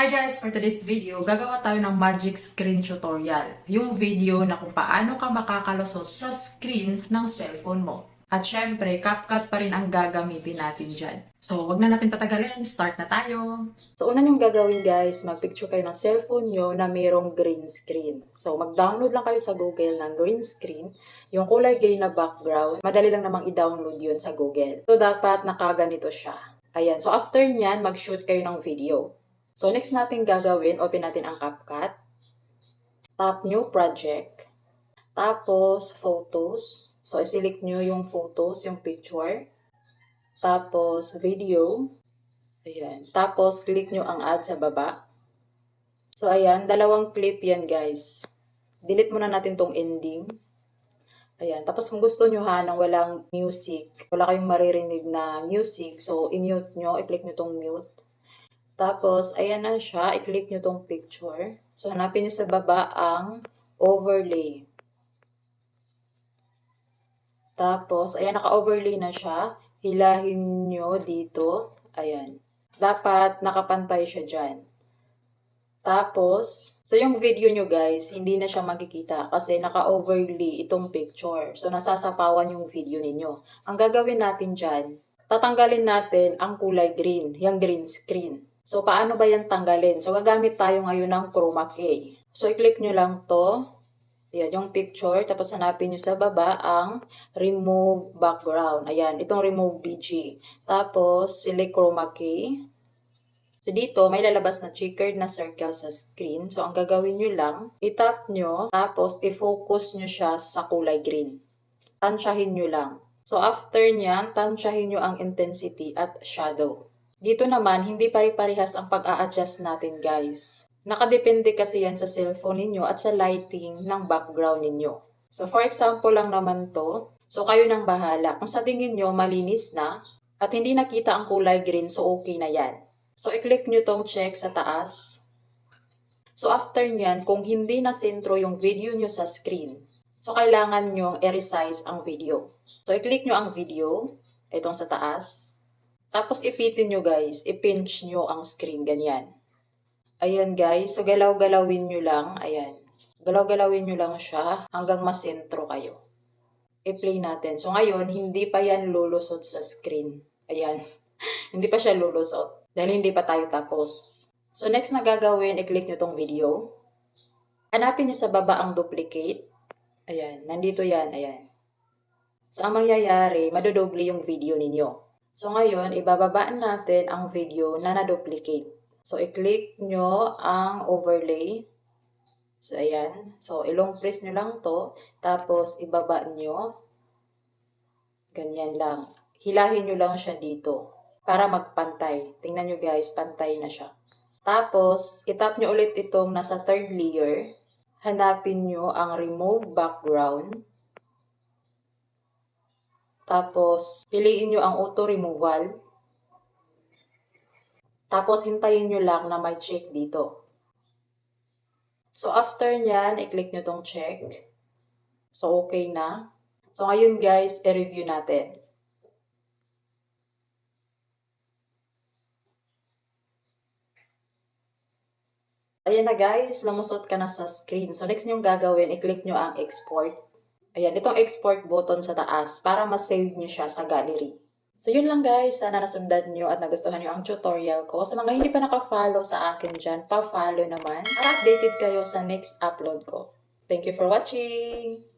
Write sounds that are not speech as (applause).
Hi guys! For today's video, gagawa tayo ng magic screen tutorial. Yung video na kung paano ka makakalusot sa screen ng cellphone mo. At syempre, CapCut pa rin ang gagamitin natin dyan. So, wag na natin patagalin. Start na tayo! So, una nyong gagawin guys, magpicture kayo ng cellphone nyo na mayroong green screen. So, mag-download lang kayo sa Google ng green screen. Yung kulay green na background, madali lang namang i-download yun sa Google. So, dapat nakaganito siya. Ayan. So, after nyan, mag-shoot kayo ng video. So, next natin gagawin, open natin ang CapCut. Tap New Project. Tapos, Photos. So, i-select nyo yung photos, yung picture. Tapos, Video. Ayan. Tapos, click nyo ang add sa baba. So, ayan. Dalawang clip yan, guys. Delete muna natin tong ending. Ayan. Tapos, kung gusto nyo ha, nang walang music, wala kayong maririnig na music, so, i-mute nyo, i-click nyo tong mute. Tapos, ayan na siya. I-click nyo tong picture. So, hanapin nyo sa baba ang overlay. Tapos, ayan, naka-overlay na siya. Hilahin nyo dito. Ayan. Dapat nakapantay siya dyan. Tapos, so yung video nyo guys, hindi na siya makikita kasi naka-overlay itong picture. So, nasasapawan yung video ninyo. Ang gagawin natin dyan, tatanggalin natin ang kulay green, yung green screen. So, paano ba yan tanggalin? So, gagamit tayo ngayon ng chroma key. So, i-click nyo lang to. Ayan, yung picture. Tapos, hanapin nyo sa baba ang remove background. Ayan, itong remove BG. Tapos, select chroma key. So, dito, may lalabas na checkered na circle sa screen. So, ang gagawin nyo lang, itap nyo, tapos, i-focus nyo siya sa kulay green. Tansyahin nyo lang. So, after nyan, tansyahin nyo ang intensity at shadow. Dito naman, hindi pare-parehas ang pag-a-adjust natin, guys. Nakadepende kasi yan sa cellphone ninyo at sa lighting ng background ninyo. So, for example lang naman to. So, kayo nang bahala. Kung sa tingin nyo malinis na at hindi nakita ang kulay green, so okay na yan. So, i-click nyo tong check sa taas. So, after nyan, kung hindi na sentro yung video nyo sa screen, so kailangan nyo i-resize ang video. So, i-click nyo ang video, itong sa taas. Tapos, ipitin nyo guys, i-pinch nyo ang screen, ganyan. Ayan guys, so galaw-galawin nyo lang, ayan. Galaw-galawin nyo lang siya hanggang masentro kayo. I-play natin. So ngayon, hindi pa yan lulusot sa screen. Ayan. (laughs) hindi pa siya lulusot. Dahil hindi pa tayo tapos. So next na gagawin, i-click nyo tong video. Hanapin nyo sa baba ang duplicate. Ayan, nandito yan, ayan. So ang mangyayari, madodoble yung video ninyo. So ngayon, ibababaan natin ang video na na-duplicate. So, i-click nyo ang overlay. So, ayan. So, ilong press nyo lang to. Tapos, ibaba nyo. Ganyan lang. Hilahin nyo lang siya dito. Para magpantay. Tingnan nyo guys, pantay na siya. Tapos, itap nyo ulit itong nasa third layer. Hanapin nyo ang remove background. Tapos, piliin nyo ang auto removal. Tapos, hintayin nyo lang na may check dito. So, after nyan, i-click nyo tong check. So, okay na. So, ngayon guys, i-review natin. Ayan na guys, lumusot ka na sa screen. So, next nyo gagawin, i-click nyo ang export. Ayan, itong export button sa taas para ma-save nyo siya sa gallery. So, yun lang guys. Sana nasundan nyo at nagustuhan nyo ang tutorial ko. Sa mga hindi pa naka-follow sa akin dyan, pa-follow naman para updated kayo sa next upload ko. Thank you for watching!